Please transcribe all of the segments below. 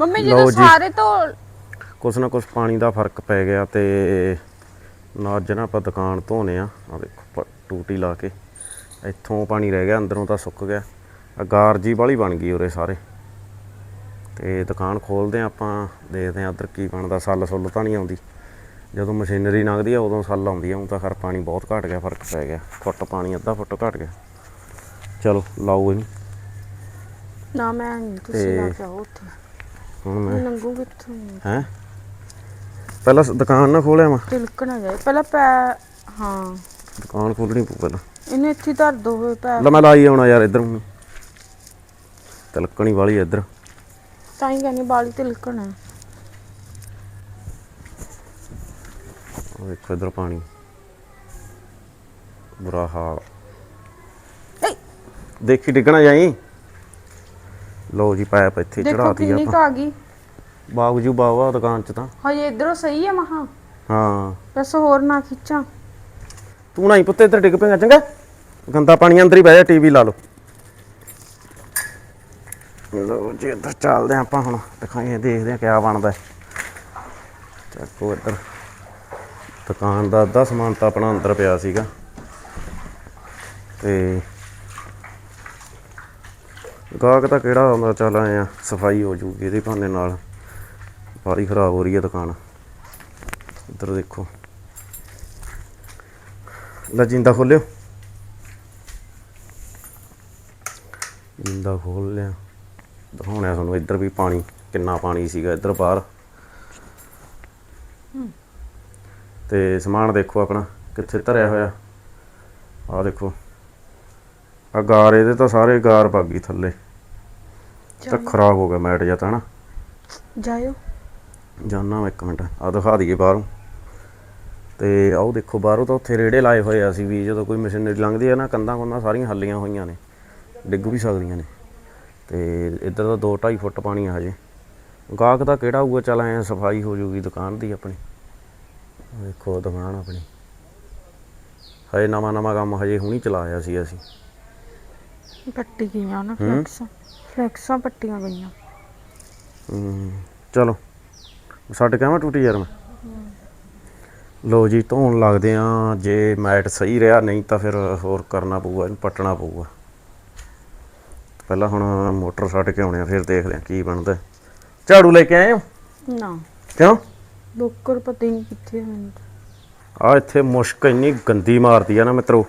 Mummy ਲਓ ਜਦੋਂ ਜੀ। ਸਾਰੇ ਤੋਂ ਕੁਛ ਨਾ ਕੁਛ ਪਾਣੀ ਦਾ ਫ਼ਰਕ ਪੈ ਗਿਆ ਤੇ ਨਾ ਅੱਜ ਨਾ ਆਪਾਂ ਦੁਕਾਨ ਧੋਨੇ ਆ। ਆ ਦੇਖੋ ਪ- ਟੂਟੀ ਲਾ ਕੇ। ਇੱਥੋਂ ਪਾਣੀ ਰਹਿ ਗਿਆ ਅੰਦਰੋਂ ਤਾਂ ਸੁੱਕ ਗਿਆ। ਆ ਗਾਰਜੀ ਵਾਲੀ ਬਣ ਗਈ ਉਰੇ ਸਾਰੇ। ਤੇ ਦੁਕਾਨ ਖੋਲਦੇ ਆ ਆਪਾਂ ਦੇਖਦੇ ਆ ਉਧਰ ਕੀ ਬਣਦਾ। ਸੱਲ ਸੁੱਲ ਤਾਂ ਨਹੀਂ ਆਉਂਦੀ। ਜਦੋਂ ਮਸ਼ੀਨਰੀ ਲੰਘਦੀ ਆ ਉਦੋਂ ਸੱਲ ਆਉਂਦੀ ਆ। ਹੁਣ ਤਾਂ ਖਰ ਪਾਣੀ ਬਹੁਤ ਘਟ ਗਿਆ ਫ਼ਰਕ ਪੈ ਗਿਆ। ਫੁੱਟ ਪਾਣੀ ਅੱਧਾ ਫੁੱਟ ਘਟ ਗਿਆ। ਚਲੋ ਲਾਓ ਇਹਨੂੰ। ਨਾ ਮੈਂ ਤੁਸੀਂ ਤੇ- ਲਾ ਕੇ ਆਓ ਉੱਥੇ। ਹੁਣ ਮੈਂ ਨੰਗੂ ਕਿੱਥੋਂ? ਹੈ? ਪਹਿਲਾਂ ਦੁਕਾਨ ਨਾ ਖੋਲਿਆ ਮੈਂ ਤਿਲਕ ਨਾ ਜਾਏ। ਪਹਿਲਾਂ ਪੈ ਹਾਂ। ਦੁਕਾਨ ਖੋਲਣੀ ਪਊ ਪਹਿਲਾਂ। ਇਹਨੇ ਇੱਥੇ ਧਰ ਦੋ ਹੋਏ ਪੈ। ਲੈ ਮੈਂ ਲਾਈ ਆਉਣਾ ਯਾਰ ਇੱਧਰ। ਨੂੰ ਤਲਕਣੀ ਵਾਲੀ ਇੱਧਰ। ਤਾਂ ਹੀ ਕਹਿੰਦੀ ਬਾਲੀ ਤਿਲਕਣਾ ਉਹ ਇੱਧਰ ਪਾਣੀ। ਬੁਰਾ ਹਾਲ! ਦੇਖੀ ਡਿੱਗਣਾ ਜਾਈ? ਲਓ ਜੀ ਪਾਇਪ ਇੱਥੇ ਦੇਖੋ ਚੜਾਤੀ ਕਿੰਨੀ ਕੁ ਆਪਾਂ ਆ ਗਈ। ਬਾਗਜੂ ਬਾਵਾ ਦੁਕਾਨ 'ਚ ਤਾਂ। ਹਜੇ ਇਧਰੋਂ ਸਹੀ ਹੈ ਮਹਾ। ਹਾਂ। ਬਸ ਹੋਰ ਨਾ ਖਿੱਚਾਂ। ਤੂੰ ਨਾ ਹੀ ਪੁੱਤੇ ਇੱਧਰ ਡਿੱਗ ਪਏਗਾ ਚੰਗਾ। ਗੰਦਾ ਪਾਣੀ ਅੰਦਰ ਹੀ ਬਹਿ ਜਾ ਟੀਵੀ ਲਾ ਲਓ। ਲਓ ਜੀ ਇੱਧਰ ਚੱਲਦੇ ਹਾਂ ਆਪਾਂ ਹੁਣ। ਦਿਖਾਈਏ ਦੇਖਦੇ ਹਾਂ ਕਿਆ ਬਣਦਾ। ਹੈ। ਚੱਕੋ ਇੱਧਰ। ਦੁਕਾਨ ਦਾ ਅੱਧਾ ਸਮਾਨ ਤਾਂ ਆਪਣਾ ਅੰਦਰ ਪਿਆ ਸੀਗਾ। ਤੇ ਗਾਹਕ ਤਾਂ ਕਿਹੜਾ ਆਉਂਦਾ ਚੱਲ ਆਏ ਆ ਸਫ਼ਾਈ ਹੋ ਜੂਗੀ ਇਹਦੇ ਬਹਾਨੇ ਨਾਲ। ਬਾਰੀ ਖਰਾਬ ਹੋ ਰਹੀ ਹੈ ਦੁਕਾਨ। ਇੱਧਰ ਦੇਖੋ। ਲੈ ਜਿੰਦਾ ਖੋਲਿਓ। ਜਿੰਦਾ ਖੋਲ ਲਿਆ। ਦਿਖਾਉਣਾ ਤੁਹਾਨੂੰ ਇੱਧਰ ਵੀ ਪਾਣੀ ਕਿੰਨਾ ਪਾਣੀ ਸੀਗਾ ਇੱਧਰ ਬਾਹਰ। ਤੇ ਸਮਾਨ ਦੇਖੋ ਆਪਣਾ ਕਿੱਥੇ ਧਰਿਆ ਹੋਇਆ। ਆਹ ਦੇਖੋ। ਆ ਗਾਰ ਇਹਦੇ ਤਾਂ ਸਾਰੇ ਗਾਰ ਪੱਗ ਗਈ ਥੱਲੇ। ਤਾਂ ਖਰਾਬ ਹੋ ਗਿਆ ਮੈਟ ਜਾਂ ਤਾਂ ਨਾ ਜਾਇਓ। ਜਾਨਾ ਮੈਂ ਇੱਕ ਮਿੰਟ। ਆ ਦਿਖਾ ਦਈਏ ਬਾਹਰੋਂ। ਤੇ ਆਓ ਦੇਖੋ ਬਾਹਰੋਂ ਤਾਂ ਉੱਥੇ ਰੇੜੇ ਲਾਏ ਹੋਏ ਆ ਸੀ ਵੀ ਜਦੋਂ ਕੋਈ ਮਸ਼ੀਨਰੀ ਲੰਘਦੀ ਆ ਨਾ ਕੰਧਾਂ ਕੁੰਧਾਂ ਸਾਰੀਆਂ ਹੱਲੀਆਂ ਹੋਈਆਂ ਨੇ। ਡਿੱਗ ਵੀ ਸਕਦੀਆਂ ਨੇ। ਤੇ ਇੱਧਰ ਤਾਂ 2.5 ਫੁੱਟ ਪਾਣੀ ਆ ਹਜੇ। ਗਾਹਕ ਤਾਂ ਕਿਹੜਾ ਹੋਊਗਾ ਚੱਲ ਐ ਸਫ਼ਾਈ ਹੋ ਜੂਗੀ ਦੁਕਾਨ ਦੀ ਆਪਣੀ। ਦੇਖੋ ਦੁਕਾਨ ਆਪਣੀ। ਹਜੇ ਨਵਾਂ ਨਵਾਂ ਕੰਮ ਹਜੇ ਹੁਣੀ ਚਲਾਇਆ ਸੀ ਅਸੀਂ। ਪੱਟੀ ਗਈਆਂ ਨਾ। ਫਲੈਕਸਾਂ। ਫਲੈਕਸਾਂ ਪੱਟੀਆਂ ਗਈਆਂ। ਹਮ, ਚਲੋ। ਛੱਡ ਕੇ ਆਵਾਂ ਟੂਟੀ ਯਾਰ ਮੈਂ? ਲੋ ਜੀ ਧੋਣ ਲੱਗਦੇ ਆ। ਜੇ ਮੈਟ ਸਹੀ ਰਿਹਾ ਨਹੀਂ ਤਾਂ ਫਿਰ ਹੋਰ ਕਰਨਾ ਪਊਗਾ ਇਹਨੂੰ ਪੱਟਣਾ ਪਊਗਾ। ਪਹਿਲਾਂ ਹੁਣ ਮੋਟਰ ਛੱਡ ਕੇ ਆਉਣੇ ਆ ਫਿਰ ਦੇਖਦੇ ਆ ਕੀ ਬਣਦਾ। ਝਾੜੂ ਲੈ ਕੇ ਆਏ ਹੋ? ਨਾ। ਕਿਉਂ? ਬੁੱਕਰ ਪਤਾ ਹੀ ਨਹੀਂ ਕਿੱਥੇ ਹਨ ਆ ਇੱਥੇ ਮੁਸ਼ਕ ਇੰਨੀ ਗੰਦੀ ਮਾਰਦੀ ਆ ਨਾ ਮਿੱਤਰੋ।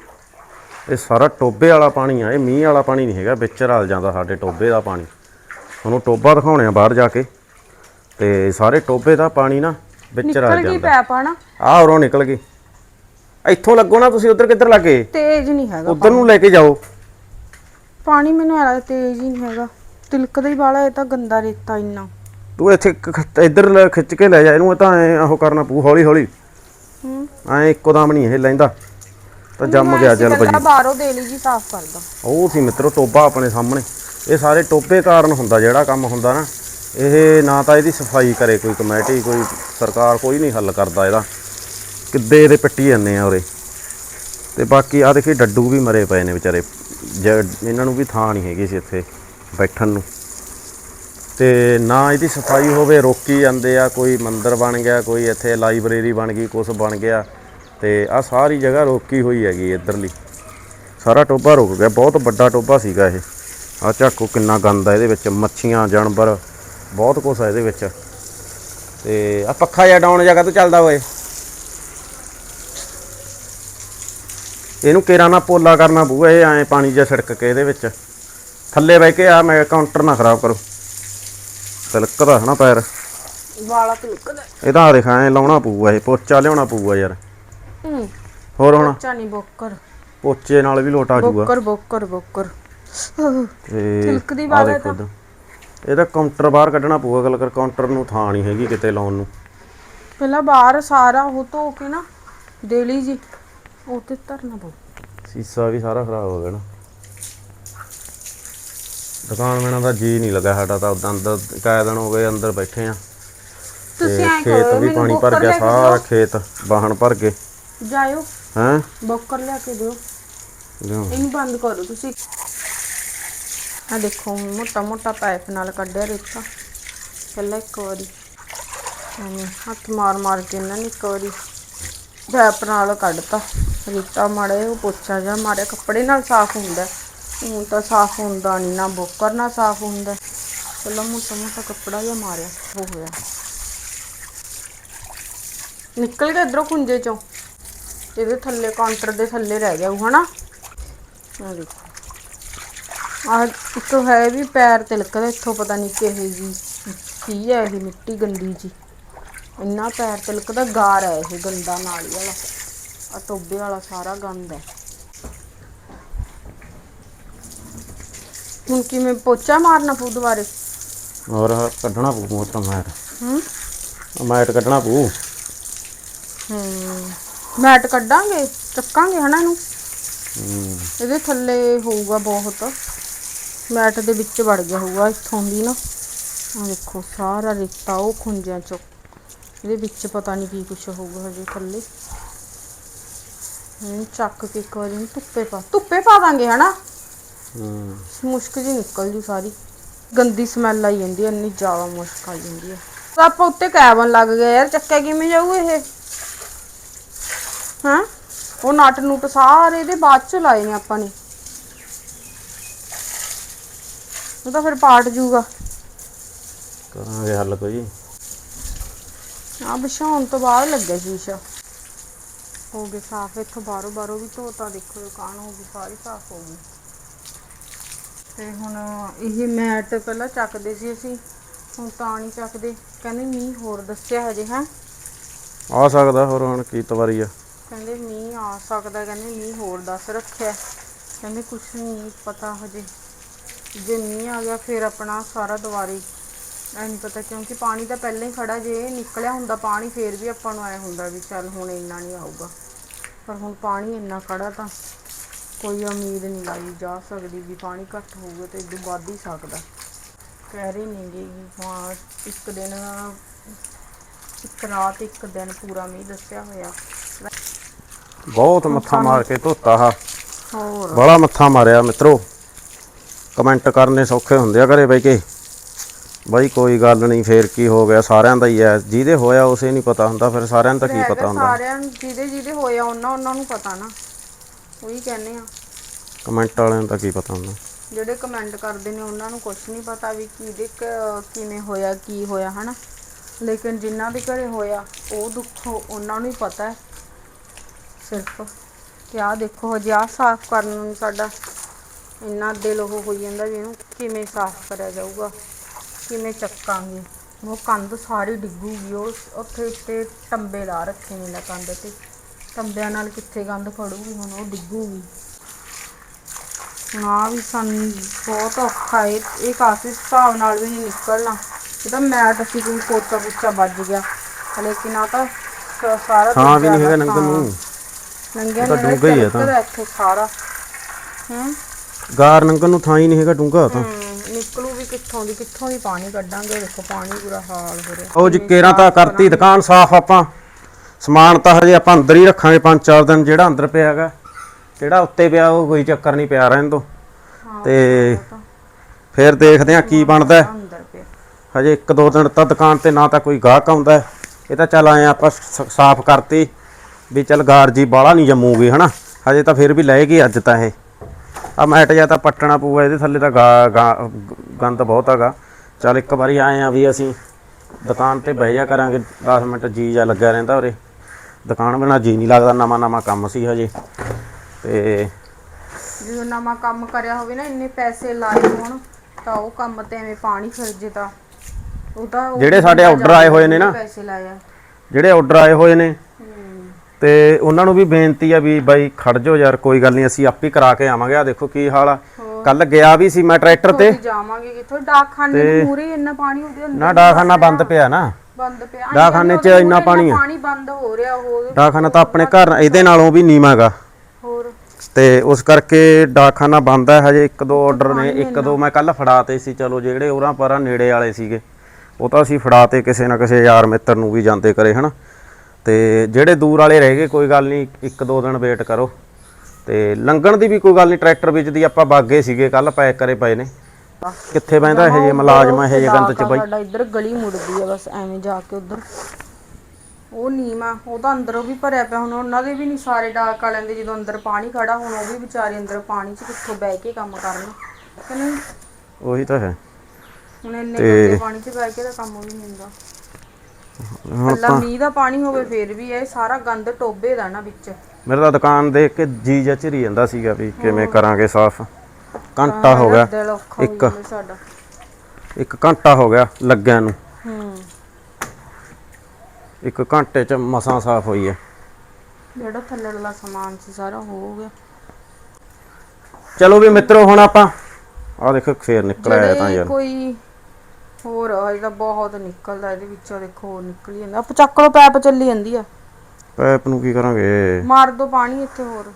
ਇਹ ਸਾਰਾ ਟੋਬੇ ਵਾਲਾ ਪਾਣੀ ਆ ਇਹ ਮੀਂਹ ਵਾਲਾ ਪਾਣੀ ਨਹੀਂ ਹੈਗਾ ਵਿੱਚ ਰਲ ਜਾਂਦਾ ਸਾਡੇ ਟੋਬੇ ਦਾ ਪਾਣੀ। ਤੁਹਾਨੂੰ ਟੋਬਾ ਦਿਖਾਉਣੇ ਆ ਬਾਹਰ ਜਾ ਕੇ। ਤੇ ਸਾਰੇ ਟੋਬੇ ਦਾ ਪਾਣੀ ਨਾ ਵਿੱਚ ਰਲ ਨਿਕਲ ਗਈ ਜਾਂਦਾ। ਪੈਪ ਆ ਨਾ। ਆਹ ਉਰੋਂ ਨਿਕਲ ਗਈ। ਇੱਥੋਂ ਲੱਗੋ ਨਾ ਤੁਸੀਂ ਉਧਰ ਕਿੱਧਰ ਲੱਗੇ? ਤੇਜ਼ ਨਹੀਂ ਹੈਗਾ ਉਧਰ ਨੂੰ ਲੈ ਕੇ ਜਾਓ। ਪਾਣੀ ਮੈਨੂੰ ਐ ਲੱਗਦਾ ਤੇਜ਼ ਹੀ ਨਹੀਂ ਹੈਗਾ। ਤਿਲਕਦਾ ਹੀ ਬਾਲਾ ਇਹ ਤਾਂ ਗੰਦਾ ਰੇਤਾ ਇੰਨਾ। ਤੂੰ ਇੱਥੇ ਇੱਧਰ ਖਿੱਚ ਕੇ ਲੈ ਜਾ ਇਹਨੂੰ ਇਹ ਤਾਂ ਐ ਉਹ ਕਰਨਾ ਪਊ ਹੌਲੀ ਹੌਲੀ ਹੂੰ। ਐ ਇੱਕੋ ਦਮ ਨਹੀਂ ਇਹ ਲੈਂਦਾ। ਤਾਂ ਜੰਮ ਗਿਆ ਚੱਲ ਪਹਿਲਾਂ ਭਾਜੀ। ਬਾਹਰੋਂ ਦੇ ਲਈ ਜੀ ਸਾਫ਼ ਕਰਦਾ ਉਹ ਸੀ ਮਿੱਤਰੋ ਟੋਬਾ ਆਪਣੇ ਸਾਹਮਣੇ। ਇਹ ਸਾਰੇ ਟੋਬੇ ਕਾਰਨ ਹੁੰਦਾ ਜਿਹੜਾ ਕੰਮ ਹੁੰਦਾ ਨਾ। ਇਹ ਨਾ ਤਾਂ ਇਹਦੀ ਸਫ਼ਾਈ ਕਰੇ ਕੋਈ ਕਮੇਟੀ ਕੋਈ ਸਰਕਾਰ ਕੋਈ ਨਹੀਂ ਹੱਲ ਕਰਦਾ ਇਹਦਾ। ਕਿੱਦੇ ਇਹਦੇ ਪਿੱਟੀ ਜਾਂਦੇ ਆ ਉਰੇ। ਤੇ ਬਾਕੀ ਆ ਦੇਖੀ ਡੱਡੂ ਵੀ ਮਰੇ ਪਏ ਨੇ ਵਿਚਾਰੇ। ਜ- ਇਹਨਾਂ ਨੂੰ ਵੀ ਥਾਂ ਨਹੀਂ ਹੈਗੀ ਸੀ ਇੱਥੇ ਬੈਠਣ ਨੂੰ। ਤੇ ਨਾ ਇਹਦੀ ਸਫ਼ਾਈ ਹੋਵੇ ਰੋਕੀ ਜਾਂਦੇ ਆ ਕੋਈ ਮੰਦਿਰ ਬਣ ਗਿਆ ਕੋਈ ਇੱਥੇ ਲਾਇਬ੍ਰੇਰੀ ਬਣ ਗਈ ਕੁਝ ਬਣ ਗਿਆ। ਤੇ ਆ ਸਾਰੀ ਜਗ੍ਹਾ ਰੋਕੀ ਹੋਈ ਹੈਗੀ ਇੱਧਰਲੀ। ਸਾਰਾ ਟੋਬਾ ਰੁਕ ਗਿਆ ਬਹੁਤ ਵੱਡਾ ਟੋਬਾ ਸੀਗਾ ਇਹ। ਆ ਝਾਕੋ ਕਿੰਨਾ ਗੰਦ ਆ ਇਹਦੇ ਵਿੱਚ ਮੱਛੀਆਂ ਜਾਨਵਰ ਬਹੁਤ ਕੁਛ ਆ ਇਹਦੇ ਵਿੱਚ। ਤੇ ਆ ਪੱਖਾ ਜਾਂ ਡਾਊਨ ਜਗ੍ਹਾ ਤੋਂ ਚੱਲਦਾ ਓਏ। ਇਹਨੂੰ ਕੇਰਾ ਨਾ ਪੋਲਾ ਕਰਨਾ ਪਊਗਾ ਇਹ ਐ ਪਾਣੀ ਜਿਹਾ ਛਿੜਕ ਕੇ ਇਹਦੇ ਵਿੱਚ। ਥੱਲੇ ਬਹਿ ਕੇ ਆ ਮੈਂ ਕਾਊਂਟਰ ਨਾ ਖਰਾਬ ਕਰੋ। ਤਿਲਕਦਾ ਹੈ ਨਾ ਪੈਰ। ਵਾਲਾ ਤਿਲਕਦਾ। ਇਹਦਾ ਆ ਦੇਖ ਐ ਲਾਉਣਾ ਪਊਗਾ ਇਹ ਪੋਚਾ ਲਿਆਉਣਾ ਪਊਗਾ ਯਾਰ। ਹੂੰ। ਹੋਰ ਹੁਣ? ਬੱਚਾ ਨਹੀਂ ਬੁੱਕਰ। ਪੋਚੇ ਨਾਲ ਵੀ ਲੋਟ ਆ ਜਾਊਗਾ। ਬੁੱਕਰ ਬੁੱਕਰ ਬੁੱਕਰ। ਤਿਲਕਦੀ ਬਾਤ ਹੈ ਤਾਂ। ਇਹਦਾ ਕਾਊਂਟਰ ਬਾਹਰ ਕੱਢਣਾ ਪਊਗਾ ਗੱਲ ਕਰ ਕਾਊਂਟਰ ਨੂੰ ਥਾਂ ਨਹੀਂ ਹੈਗੀ ਕਿਤੇ ਲਾਉਣ ਨੂੰ। ਪਹਿਲਾਂ ਬਾਹਰ ਸਾਰਾ ਉਹ ਧੋ ਕੇ ਨਾ ਦੇ ਲਈ ਜੀ ਉਹ ਤੇ ਧਰਨਾ ਪਊ। ਸੀਸਾ ਵੀ ਸਾਰਾ ਖਰਾਬ ਹੋ ਗਿਆ ਨਾ। ਦੁਕਾਨ ਮੇਣਾ ਦਾ ਜੀ ਨਹੀਂ ਲੱਗਾ ਸਾਡਾ ਤਾਂ ਉਦਾਂ ਅੰਦਰ ਕਾਇ ਦਿਨ ਹੋ ਗਏ ਅੰਦਰ ਬੈਠੇ ਆ। ਤੁਸੀਂ ਐਂ ਖੇਤ ਕਰੋ ਵੀ ਮੈਨੂੰ ਪਾਣੀ ਭਰ ਗਿਆ ਸਾਰਾ ਖੇਤ ਬਾਹਣ ਭਰ ਗਏ। ਜਾਇਓ। ਹੈਂ? ਬੁੱਕਰ ਲਿਆ ਕੇ ਦਿਓ। ਇਹਨੂੰ ਬੰਦ ਕਰੋ ਤੁਸੀਂ। ਆ ਦੇਖੋ ਮੋਟਾ ਮੋਟਾ ਪਾਈਪ ਨਾਲ ਕੱਢਿਆ ਰੇਤਾ। ਪਹਿਲਾਂ ਇੱਕ ਵਾਰੀ। ਐਵੇਂ ਹੱਥ ਮਾਰ ਮਾਰ ਕੇ ਇਹਨਾਂ ਨੇ ਇੱਕ ਵਾਰੀ ਪੈਪ ਨਾਲ ਕੱਢਤਾ। ਰੀਤਾ ਮਾੜੇ ਉਹ ਪੋਚਾ ਜਾਂ ਮਾਰੇ ਕੱਪੜੇ ਨਾਲ ਸਾਫ਼ ਹੁੰਦਾ। ਹੁਣ ਤਾਂ ਸਾਫ਼ ਹੁੰਦਾ ਨਹੀਂ ਨਾ ਬੋਕਰ ਨਾਲ ਸਾਫ਼ ਹੁੰਦਾ। ਪਹਿਲਾਂ ਮੋਟਾ ਮੋਟਾ ਕੱਪੜਾ ਜਿਹਾ ਮਾਰਿਆ ਉਹ ਹੋਇਆ। ਨਿਕਲ ਗਿਆ ਇਧਰੋਂ ਖੁੰਝੇ ਚੋਂ। ਇਹਦੇ ਥੱਲੇ ਕਾਊਂਟਰ ਦੇ ਥੱਲੇ ਰਹਿ ਗਿਆ ਉਹ ਹਨਾ? ਆ ਦੇਖੋ। ਆ ਇੱਕ ਹੈ ਵੀ ਪੈਰ ਤਿਲਕਦਾ ਇੱਥੋਂ ਪਤਾ ਨਹੀਂ ਕਿਹੇ ਜੀ ਕੀ ਹੈ ਇਹ ਮਿੱਟੀ ਗੰਦੀ ਜੀ। ਇੰਨਾ ਪੈਰ ਤਿਲਕਦਾ ਗਾਰ ਹੈ ਇਹ ਗੰਦਾ ਨਾਲੀ ਵਾਲਾ। ਆ ਟੋਬੇ ਵਾਲਾ ਸਾਰਾ ਗੰਦ ਹੈ। ਹੁਣ ਕਿਵੇਂ ਪੋਚਾ ਮਾਰਨਾ ਪਊ ਦੁਬਾਰੇ? ਔਰ ਕੱਢਣਾ ਪਊ ਮੋਟਾ ਮੈਟ ਹੂੰ? ਮੈਟ ਕੱਢਣਾ ਪਊ। ਹੂੰ। ਮੈਟ ਕੱਢਾਂਗੇ ਚੱਕਾਂਗੇ ਹਨਾ ਇਹਨੂੰ। ਹੂੰ। ਇਹਦੇ ਥੱਲੇ ਹੋਊਗਾ ਬਹੁਤ। ਮੈਟ ਦੇ ਵਿੱਚ ਵੜ ਗਿਆ ਹੋਊਗਾ ਇੱਥੋਂ ਦੀ ਨਾ। ਆ ਦੇਖੋ ਸਾਰਾ ਰੇਤਾ ਉਹ ਖੁੰਝਾਂ ਚੋਂ। ਇਹਦੇ ਵਿੱਚ ਪਤਾ ਨਹੀਂ ਕੀ ਕੁਛ ਹੋਊਗਾ ਹਜੇ ਥੱਲੇ। ਇਹਨੂੰ ਚੱਕ ਕੇ ਇੱਕ ਵਾਰੀ ਧੁੱਪੇ ਪਾ ਧੁੱਪੇ ਪਾ ਦਾਂਗੇ ਹਨਾ। ਹੂੰ। ਮੁਸ਼ਕ ਜੀ ਨਿਕਲ ਜੂ ਸਾਰੀ। ਗੰਦੀ ਸਮੈਲ ਆਈ ਜਾਂਦੀ ਹੈ ਇੰਨੀ ਜ਼ਿਆਦਾ ਮੁਸ਼ਕ ਆਈ ਜਾਂਦੀ ਹੈ। ਤਾਂ ਆਪਾਂ ਉੱਤੇ ਕੈਬਨ ਲੱਗ ਗਿਆ ਯਾਰ ਚੱਕਿਆ ਕਿਵੇਂ ਜਾਊ ਇਹ? ਹਾਂ? ਉਹ ਨਟ ਨੂਟ ਸਾਰੇ ਇਹਦੇ ਬਾਅਦ ਚ ਲਾਏ ਨੇ ਆਪਾਂ ਨੇ। ਉਹ ਤਾਂ ਫਿਰ ਪਾਟ ਜੂਗਾ। ਕਰਾਂਗੇ ਹੱਲ ਕੋਈ। ਆ ਵਿਛਾਉਣ ਤੋਂ ਬਾਅਦ ਲੱਗਿਆ ਸ਼ੀਸ਼ਾ। ਹੋ ਗਏ ਸਾਫ਼ ਇੱਥੋਂ ਬਾਹਰੋਂ ਬਾਹਰੋਂ ਵੀ ਧੋਤਾ ਦੇਖੋ ਦੁਕਾਨ ਹੋ ਗਈ ਸਾਰੀ ਸਾਫ਼ ਹੋ ਗਈ। ਤੇ ਹੁਣ ਇਹ ਮੈਟ ਪਹਿਲਾਂ ਚੱਕਦੇ ਸੀ ਅਸੀਂ ਹੁਣ ਤਾਂ ਨਹੀਂ ਚੱਕਦੇ। ਕਹਿੰਦੇ ਮੀਂਹ ਹੋਰ ਦੱਸਿਆ ਹਜੇ ਹੈ? ਆ ਸਕਦਾ ਹੋਰ ਹੁਣ ਕੀ ਤਵਾਰੀ ਆ। ਕਹਿੰਦੇ ਮੀਂਹ ਆ ਸਕਦਾ, ਕਹਿੰਦੇ ਮੀਂਹ ਹੋਰ ਦੱਸ ਰੱਖਿਆ। ਕਹਿੰਦੇ ਕੁਛ ਨਹੀਂ ਪਤਾ ਹਜੇ। ਜੇ ਮੀਂਹ ਆ ਗਿਆ, ਫਿਰ ਆਪਣਾ ਸਾਰਾ ਦੁਬਾਰੇ ਐ ਨਹੀਂ ਪਤਾ, ਕਿਉਂਕਿ ਪਾਣੀ ਤਾਂ ਪਹਿਲਾਂ ਹੀ ਖੜਾ, ਜੇ ਨਿਕਲਿਆ ਹੁੰਦਾ ਪਾਣੀ, ਫੇਰ ਵੀ ਆਪਾਂ ਨੂੰ ਐ ਹੁੰਦਾ ਵੀ ਚੱਲ ਹੁਣ ਇੰਨਾ ਨਹੀਂ ਆਊਗਾ। ਪਰ ਹੁਣ ਪਾਣੀ ਇੰਨਾ ਖੜਾ ਤਾਂ ਕੋਈ ਉਮੀਦ ਨਹੀਂ ਲਾਈ ਜਾ ਸਕਦੀ ਵੀ ਪਾਣੀ ਘੱਟ ਹੋਊਗਾ ਤੇ ਇਦੋਂ ਵੱਧ ਹੀ ਸਕਦਾ। ਕਹਿ ਰਹੇ ਨੇਗੇ ਵੀ ਹਾਂ, ਇੱਕ ਦਿਨ, ਇੱਕ ਰਾਤ, ਇੱਕ ਦਿਨ ਪੂਰਾ ਮੀਂਹ ਦੱਸਿਆ ਹੋਇਆ। ਬਹੁਤ ਮੱਥਾ ਮਾਰ ਕੇ ਧੋਤਾ ਆ ਹੋਰ। ਬੜਾ ਮੱਥਾ ਮਾਰਿਆ ਮਿੱਤਰੋ। ਕਮੈਂਟ ਕਰਨੇ ਸੌਖੇ ਹੁੰਦੇ ਆ ਘਰੇ ਬਈ ਕੇ। ਬਾਈ ਕੋਈ ਗੱਲ ਨਹੀਂ ਫੇਰ ਕੀ ਹੋ ਗਿਆ? ਸਾਰਿਆਂ ਦਾ ਹੀ ਐ ਜਿਹਦੇ ਹੋਇਆ ਉਸੇ ਨਹੀਂ ਪਤਾ ਹੁੰਦਾ ਫਿਰ ਸਾਰਿਆਂ ਤਾਂ ਕੀ ਪਤਾ ਹੁੰਦਾ। ਸਾਰਿਆਂ ਨੂੰ ਜਿਹਦੇ ਜਿਹਦੇ ਹੋਇਆ ਉਹਨਾਂ ਉਹਨਾਂ ਨੂੰ ਪਤਾ ਨਾ। ਉਹੀ ਕਹਿੰਦੇ ਆ। ਕਮੈਂਟ ਵਾਲਿਆਂ ਤਾਂ ਕੀ ਪਤਾ ਹੁੰਦਾ। ਜਿਹੜੇ ਕਮੈਂਟ ਕਰਦੇ ਨੇ ਉਹਨਾਂ ਨੂੰ ਕੁਝ ਨਹੀਂ ਪਤਾ ਵੀ ਕਿਹਦੇ ਕਿਵੇਂ ਹੋਇਆ ਕੀ ਹੋਇਆ ਹਨਾ? ਲੇਕਿਨ ਜਿਨ੍ਹਾਂ ਦੇ ਘਰੇ ਹੋਇਆ ਉਹ ਦੁੱਖ ਉਹਨਾਂ ਨੂੰ ਹੀ ਪਤਾ ਹੈ। ਸਿਰਫ। ਕਿ ਆਹ ਦੇਖੋ ਹਜੇ ਆਹ ਸਾਫ਼ ਕਰਨ ਨੂੰ ਸਾਡਾ ਇੰਨਾ ਦਿਲ ਉਹ ਹੋਈ ਜਾਂਦਾ ਵੀ ਇਹਨੂੰ ਕਿਵੇਂ ਸਾਫ਼ ਕਰਿਆ ਜਾਊਗਾ ਕਿਵੇਂ ਚੱਕਾਂਗੇ। ਉਹ ਕੰਧ ਸਾਰੀ ਡਿੱਗੂਗੀ ਉਹ ਉੱਥੇ ਉੱਤੇ ਟੰਬੇ ਲਾ ਰੱਖੇ ਨੇ ਨਾ ਕੰਧ ਤੇ। ਟੰਬਿਆਂ ਨਾਲ ਕਿੱਥੇ ਗੰਦ ਖੜੂਗੀ ਹੁਣ ਉਹ ਡਿੱਗੂਗੀ। ਨਾ ਵੀ ਸਾਨੂੰ ਬਹੁਤ ਔਖਾ ਹੈ ਇਹ ਕਾਫੀ ਹਿਸਾਬ ਨਾਲ ਵੀ ਨਹੀਂ ਨਿਕਲਣਾ। ਇਹ ਤਾਂ ਮੈਟ ਅਸੀਂ ਕੋਈ ਪੋਚਾ ਪੁੱਚਾ ਵੱਜ ਗਿਆ। ਲੇਕਿਨ ਆ ਤਾਂ ਸਾਰਾ ਹਾਂ ਵੀ ਨਹੀਂ ਹੈਗਾ ਵਾ, ਨੰਗਲ ਨੰਗਿਆ ਤਾਂ ਨਾਲ ਡੂੰਘਾ ਹੀ ਹੈ ਤਾਂ। ਇੱਥੇ ਸਾਰਾ ਹੂੰ? ਗਾਰ ਨੰਗਲ ਨੂੰ ਥਾਂ ਹੀ ਨਹੀਂ ਹੈਗਾ ਡੂੰਘਾ ਤਾਂ। ਨਿਕਲੂ ਵੀ ਕਿੱਥੋਂ ਦੀ ਕਿੱਥੋਂ ਦੀ ਪਾਣੀ ਕੱਢਾਂਗੇ? ਦੇਖੋ ਪਾਣੀ ਪੂਰਾ ਹਾਲ ਹੋ ਰਿਹਾ। ਉਹ ਜੀ ਕੇਰਾਂ ਤਾਂ ਕਰਤੀ ਦੁਕਾਨ ਸਾਫ਼ ਆਪਾਂ। ਸਮਾਨ ਤਾਂ ਹਜੇ ਆਪਾਂ ਅੰਦਰ ਹੀ ਰੱਖਾਂਗੇ ਪੰਜ ਚਾਰ ਦਿਨ ਜਿਹੜਾ ਅੰਦਰ ਪਿਆ ਹੈਗਾ। ਜਿਹੜਾ ਉੱਤੇ ਪਿਆ ਉਹ ਕੋਈ ਚੱਕਰ ਨਹੀਂ ਪਿਆ ਰਹਿਣ ਤੋਂ ਹਾਂ, ਤੇ ਤਾਂ ਫਿਰ ਦੇਖਦੇ ਆ ਕੀ ਬਣਦਾ ਹੈ। ਅੰਦਰ ਪਿਆ। ਹਜੇ ਇੱਕ ਦੋ ਦਿਨ ਤਾਂ ਦੁਕਾਨ ਤੇ ਨਾ ਤਾਂ ਕੋਈ ਗਾਹਕ ਆਉਂਦਾ ਹੈ। ਇਹ ਤਾਂ ਚੱਲ ਆਏ ਆਪਾਂ ਸ- ਸਾਫ਼ ਕਰਤੀ। ਵੀ ਚੱਲ ਗਾਰ ਜੀ ਬਾਹਲਾ ਨਹੀਂ ਜੰਮੂਗੀ ਹਨਾ? ਹਜੇ ਤਾਂ ਫਿਰ ਵੀ ਲਏਗੀ ਅੱਜ ਤਾਂ ਇਹ। ਆ ਮੈਟ ਜਾਂ ਤਾਂ ਪੱਟਣਾ ਪਊਗਾ ਇਹਦੇ ਥੱਲੇ ਤਾਂ ਗੰਦ ਬਹੁਤ ਹੈਗਾ। ਚੱਲ ਇੱਕ ਵਾਰੀ ਆਏ ਆ ਵੀ ਅਸੀਂ ਦੁਕਾਨ ਤੇ ਬਹਿ ਜਾ ਕਰਾਂਗੇ 10 ਮਿੰਟ ਜੀ ਜਾ ਲੱਗਿਆ ਰਹਿੰਦਾ ਉਰੇ। ਦੁਕਾਨ ਬਿਨਾ ਜੀ ਨਹੀਂ ਲੱਗਦਾ ਨਵਾਂ ਨਵਾਂ ਕੰਮ ਸੀ ਹਜੇ। ਤੇ ਜਦੋਂ ਨਵਾਂ ਕੰਮ ਕਰਿਆ ਹੋਵੇ ਨਾ ਇੰਨੇ ਪੈਸੇ ਲਾਏ ਹੋਣ ਤਾਂ ਉਹ ਕੰਮ ਤੇ ਐਵੇਂ ਪਾਣੀ ਫਿਰ ਜੇ ਤਾਂ ਉਹ ਤਾਂ ਜਿਹੜੇ ਸਾਡੇ order ਆਏ ਹੋਏ ਨੇ ਨਾ, ਪੈਸੇ ਲਾਇਆ ਜਿਹੜੇ ਆਰਡਰ ਆਏ ਹੋਏ ਨੇ ਤੇ ਉਹਨਾਂ ਨੂੰ ਵੀ ਬੇਨਤੀ ਆ ਵੀ ਬਾਈ ਖੜ ਜਾਓ ਯਾਰ ਕੋਈ ਗੱਲ ਨਹੀਂ ਅਸੀਂ ਆਪੇ ਕਰਾ ਕੇ ਆਵਾਂਗੇ। ਆ ਦੇਖੋ ਕੀ ਹਾਲ ਆ। ਕੱਲ ਗਿਆ ਵੀ ਸੀ ਮੈਂ ਟਰੈਕਟਰ ਤੇ। ਜਾਵਾਂਗੇ ਕਿੱਥੋਂ? ਡਾਕਖਾਨੇ ਦੇ ਮੂਰੇ ਇੰਨਾ ਪਾਣੀ ਉਹਦੇ ਅੰਦਰ ਨਾ ਡਾਖਾਨਾ ਬੰਦ ਪਿਆ। ਨਾ। ਬੰਦ ਪਿਆ। ਡਾਕਖਾਨੇ 'ਚ ਇੰਨਾ ਪਾਣੀ ਆ। ਪਾਣੀ ਬੰਦ ਹੋ ਰਿਹਾ ਡਾਕਖਾਨਾ ਤਾਂ ਆਪਣੇ ਘਰ ਇਹਦੇ ਨਾਲੋਂ ਵੀ ਨੀਵਾਂ ਗਾ ਹੋਰ। ਤੇ ਉਸ ਕਰਕੇ ਡਾਕਖਾਨਾ ਬੰਦ ਹੈ ਹਜੇ ਇੱਕ ਦੋ ਆਰਡਰ ਨੇ ਇੱਕ ਦੋ ਮੈਂ ਕੱਲ ਫੜਾਤੇ ਸੀ ਚਲੋ ਜਿਹੜੇ ਉਰਾਂ ਪਰਾਂ ਨੇੜੇ ਵਾਲੇ ਸੀਗੇ। ਉਹ ਤਾਂ ਅਸੀਂ ਫੜਾਤੇ ਕਿਸੇ ਨਾ ਕਿਸੇ ਯਾਰ ਮਿੱਤਰ ਨੂੰ ਵੀ ਜਾਂਦੇ ਕਰੇ ਹਨਾ। ਤੇ ਜਿਹੜੇ ਦੂਰ ਵਾਲੇ ਰਹਿ ਗਏ ਕੋਈ ਗੱਲ ਨਹੀਂ ਇੱਕ ਦੋ ਦਿਨ ਵੇਟ ਕਰੋ। ਤੇ ਲੰਘਣ ਦੀ ਵੀ ਕੋਈ ਗੱਲ ਨਹੀਂ ਟਰੈਕਟਰ ਵਿੱਚ ਦੀ ਆਪਾਂ ਬਾਗੇ ਸੀਗੇ ਕੱਲ ਪੈਕ ਕਰੇ ਪਏ ਨੇ। ਕਿੱਥੇ ਬਹਿੰਦਾ ਇਹ ਜੇ ਮੁਲਾਜ਼ਮ ਇਹ ਜੇ ਗੰਦ ਚ ਬਾਈ? ਸਾਡਾ ਇੱਧਰ ਗਲੀ ਮੁੜਦੀ ਆ ਬਸ ਐਵੇਂ ਜਾ ਕੇ ਉੱਧਰ। ਉਹ ਨੀਮਾ ਉਹ ਤਾਂ ਅੰਦਰੋਂ ਵੀ ਭਰਿਆ ਪਿਆ ਹੁਣ ਉਹਨਾਂ ਦੇ ਵੀ ਨਹੀਂ ਸਾਰੇ ਡਾਕ ਵਾਲਿਆਂ ਦੇ ਜਦੋਂ ਅੰਦਰ ਪਾਣੀ ਖੜਾ ਹੁਣ ਉਹ ਵੀ ਵਿਚਾਰੇ ਅੰਦਰ ਪਾਣੀ 'ਚ ਕਿੱਥੋਂ ਬਹਿ ਕੇ ਕੰਮ ਕਰਨ। ਉਹੀ ਤਾਂ ਹੈ। ਹੁਣ ਇੰਨੇ ਪਾਣੀ 'ਚ ਬਹਿ ਕੇ ਤਾਂ ਕੰਮ ਵੀ ਨਹੀਂ ਹੁੰਦਾ। ਹੁਣ ਕੱਲਾ ਮੀਂਹ ਦਾ ਪਾਣੀ ਹੋਵੇ ਫੇਰ ਵੀ ਇਹ ਸਾਰਾ ਗੰਦ ਟੋਬੇ ਦਾ ਨਾ ਵਿੱਚ। ਮੇਰੇ ਤਾਂ ਦੁਕਾਨ ਦੇਖ ਕੇ ਜੀ ਜਾ ਝਰੀ ਜਾਂਦਾ ਸੀਗਾ ਵੀ ਕਿਵੇਂ ਕਰਾਂਗੇ ਸਾਫ਼। ਘੰਟਾ ਹੋ ਗਿਆ ਦਿਲ ਔਖਾ ਹੋ ਇੱਕ। ਜਾਂਦਾ ਸਾਡਾ। ਇੱਕ ਘੰਟਾ ਹੋ ਗਿਆ ਲੱਗਿਆ ਨੂੰ। ਹੂੰ। ਇੱਕ ਘੰਟੇ ਚ ਮਸਾਂ ਸਾਫ਼ ਹੋਈ ਹੈ ਜਿਹੜਾ ਥੱਲੇ ਵਾਲਾ ਸਮਾਨ ਸੀ ਸਾਰਾ ਹੋ ਗਿਆ। ਚਲੋ ਵੀ ਮਿੱਤਰੋ ਹੁਣ ਆਪਾਂ ਆ ਦੇਖੋ ਫੇਰ ਨਿਕਲ ਆਇਆ ਤਾਂ ਜਿਹੜੇ ਯਾਰ। ਕੋਈ ਹੋਰ ਹਜੇ ਤਾਂ ਬਹੁਤ ਨਿਕਲਦਾ ਇਹਦੇ ਵਿੱਚੋਂ ਦੇਖੋ ਹੋਰ ਨਿਕਲ ਜਾਂਦਾ। ਆਪ ਚੱਕ ਲਓ ਪੈਪ ਚੱਲੀ ਜਾਂਦੀ ਆ। ਪੈਪ ਨੂੰ ਕੀ ਕਰਾਂਗੇ? ਮਾਰ ਦੋ ਪਾਣੀ ਇੱਥੇ ਹੋਰ।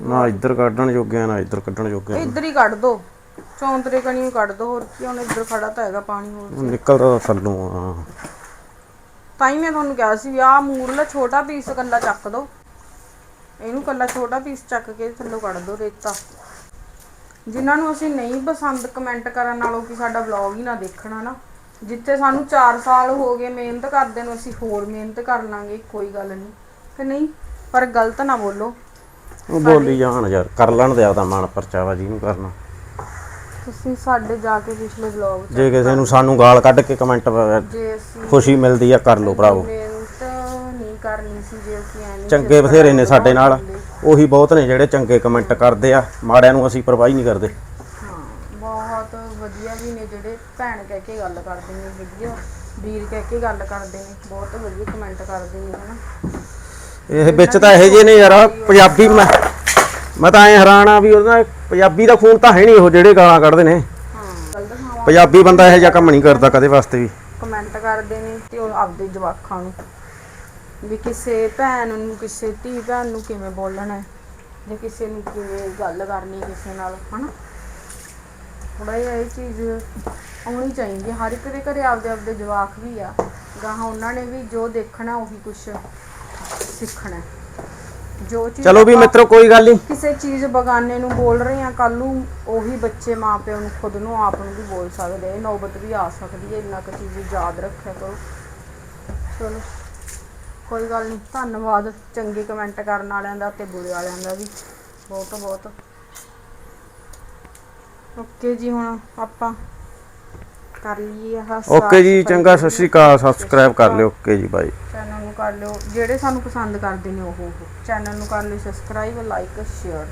ਨਾ ਇੱਧਰ ਕੱਢਣ ਜੋਗੇ ਆ, ਨਾ ਇੱਧਰ ਕੱਢਣ ਜੋਗੇ ਆ। ਇੱਧਰ ਹੀ ਕੱਢ ਦੋ। ਚੌਂਤਰੇ ਕਣੀ ਕੱਢ ਦੋ ਹੋਰ ਕੀ ਹੁਣ ਇੱਧਰ ਖੜਾ ਤਾਂ ਹੈਗਾ ਪਾਣੀ ਹੋਰ। ਨਿਕਲਦਾ ਤਾਂ ਥੱਲੋਂ ਆ। ਤਾਂ ਹੀ ਮੈਂ ਤੁਹਾਨੂੰ ਕਿਹਾ ਸੀ ਵੀ ਆਹ ਮੂਰਲਾ ਛੋਟਾ ਪੀਸ ਕੱਲਾ ਚੱਕ ਦੋ। ਇਹਨੂੰ ਕੱਲਾ ਛੋਟਾ ਪੀਸ ਚੱਕ ਕੇ ਥੱਲੋਂ ਕੱਢ ਦੋ ਰੇਤਾ। ਜਿਨ੍ਹਾਂ ਨੂੰ ਅਸੀਂ ਨਹੀਂ ਪਸੰਦ ਕਮੈਂਟ ਕਰਨ ਨਾਲੋਂ ਕਿ ਸਾਡਾ ਵਲੌਗ ਹੀ ਨਾ ਦੇਖਣਾ ਨਾ ਜਿੱਥੇ ਸਾਨੂੰ 4 ਸਾਲ ਹੋ ਗਏ ਮਿਹਨਤ ਕਰਦੇ ਨੂੰ ਅਸੀਂ ਹੋਰ ਮਿਹਨਤ ਕਰ ਲਾਂਗੇ ਕੋਈ ਗੱਲ ਨਹੀਂ। ਕਿ ਨਹੀਂ? ਪਰ ਗਲਤ ਨਾ ਬੋਲੋ। ਉਹ ਬੋਲੀ ਜਾਣ ਯਾਰ ਕਰ ਲੈਣ ਦੇ ਆਪਦਾ ਮਨ ਪਰਚਾਵਾ ਜੀ ਨੂੰ ਕਰਨਾ। ਤੁਸੀਂ ਸਾਡੇ ਜਾ ਕੇ ਪਿਛਲੇ ਵਲੌਗ ਜੇ ਕਿਸੇ ਨੂੰ ਸਾਨੂੰ ਗਾਲ ਕੱਢ ਕੇ ਕਮੈਂਟ ਜੇ ਅਸੀਂ ਖੁਸ਼ੀ ਮਿਲਦੀ ਆ ਕਰ ਲਓ ਭਰਾਵੋ। ਮਿਹਨਤ ਨਹੀਂ ਕਰਨੀ ਸੀ ਜੇ ਅਸੀਂ ਐ ਨਹੀਂ ਚੰਗੇ ਬਥੇਰੇ ਨੇ ਸਾਡੇ ਨਾਲ। ਉਹੀ ਬਹੁਤ ਨੇ ਜਿਹੜੇ ਚੰਗੇ ਕਮੈਂਟ ਕਰਦੇ ਆ ਮਾੜਿਆਂ ਨੂੰ ਅਸੀਂ ਪਰਵਾਹ ਹੀ ਨਹੀਂ ਕਰਦੇ। ਹਾਂ ਬਹੁਤ ਵਧੀਆ ਵੀ ਨੇ ਜਿਹੜੇ ਭੈਣ ਕਹਿ ਕੇ ਗੱਲ ਕਰਦੇ ਨੇ ਵਧੀਆ ਵੀਰ ਕਹਿ ਕੇ ਗੱਲ ਕਰਦੇ ਨੇ ਬਹੁਤ ਵਧੀਆ ਕਮੈਂਟ ਕਰਦੇ ਨੇ ਹਨਾ। ਇਹ ਵਿੱਚ ਤਾਂ ਇਹੋ ਜਿਹੇ ਨੇ ਯਾਰ ਪੰਜਾਬੀ ਮੈਂ ਮੈਂ ਤਾਂ ਐ ਹੈਰਾਨ ਆ ਵੀ ਉਹਦਾ ਪੰਜਾਬੀ ਦਾ ਖੂਨ ਤਾਂ ਹੈ ਨਹੀਂ ਉਹ ਜਿਹੜੇ ਗਾਲਾਂ ਕੱਢਦੇ ਨੇ। ਹਾਂ ਪੰਜਾਬੀ ਬੰਦਾ ਇਹੋ ਜਿਹਾ ਕੰਮ ਨਹੀਂ ਕਰਦਾ ਕਦੇ ਵਾਸਤੇ ਵੀ। ਕਮੈਂਟ ਕਰਦੇ ਨੇ ਤੇ ਉਹ ਆਪਦੇ ਜਵਾਕਾਂ ਨੂੰ। ਵੀ ਕਿਸੇ ਭੈਣ ਨੂੰ ਕਿਸੇ ਧੀ ਭੈਣ ਨੂੰ ਕਿਵੇਂ ਬੋਲਣਾ ਹੈ? ਜਾਂ ਕਿਸੇ ਨੂੰ ਕਿਵੇਂ ਗੱਲ ਕਰਨੀ ਕਿਸੇ ਨਾਲ ਹਨਾ? ਥੋੜਾ ਜਿਹਾ ਇਹ ਚੀਜ਼ ਆਉਣੀ ਚਾਹੀਦੀ। ਹਰ ਇੱਕ ਦੇ ਘਰੇ ਆਪਦੇ ਆਪਦੇ ਜਵਾਕ ਵੀ ਆ। ਗਾਹਾਂ ਉਹਨਾਂ ਨੇ ਵੀ ਜੋ ਦੇਖਣਾ ਉਹੀ ਕੁਝ ਸਿੱਖਣਾ ਹੈ। ਜੋ ਚੀਜ਼ ਚਲੋ ਵੀ ਆਪਾਂ ਮਿੱਤਰੋ ਕੋਈ ਗੱਲ ਨਹੀਂ। ਕਿਸੇ ਚੀਜ਼ ਬਗਾਨੇ ਨੂੰ ਬੋਲ ਰਹੇ ਆ ਕੱਲ ਨੂੰ ਉਹੀ ਬੱਚੇ ਮਾਪਿਆਂ ਨੂੰ ਖੁਦ ਨੂੰ ਆਪ ਨੂੰ ਵੀ ਬੋਲ ਸਕਦੇ ਆ ਇਹ ਨੌਬਤ ਵੀ ਆ ਸਕਦੀ ਹੈ। ਇੰਨਾ ਕੁ ਚੀਜ਼ ਯਾਦ ਰੱਖਿਆ ਕਰੋ। ਚਲੋ। ਕੋਈ ਗੱਲ ਨਹੀਂ ਧੰਨਵਾਦ ਚੰਗੇ ਕਮੈਂਟ ਕਰਨ ਵਾਲਿਆਂ ਦਾ ਤੇ ਬੁਰੇ ਵਾਲਿਆਂ ਦਾ ਵੀ ਬਹੁਤ ਬਹੁਤ। ਓਕੇ ਜੀ ਹੁਣ ਆਪਾਂ ਕਰ ਲਈਏ ਆਹ ਓਕੇ ਜੀ ਚੰਗਾ ਸਤਿ ਸ਼੍ਰੀ ਅਕਾਲ ਸਬਸਕ੍ਰਾਈਬ ਕਰ ਲਿਓ। ਓਕੇ ਜੀ ਬਾਈ ਚੈਨਲ ਨੂੰ ਕਰ ਲਿਓ ਜਿਹੜੇ ਸਾਨੂੰ ਪਸੰਦ ਕਰਦੇ ਨੇ ਉਹ ਚੈਨਲ ਨੂੰ ਕਰ ਲਿਓ ਸਬਸਕ੍ਰਾਈਬ ਲਾਈਕ ਸ਼ੇਅਰ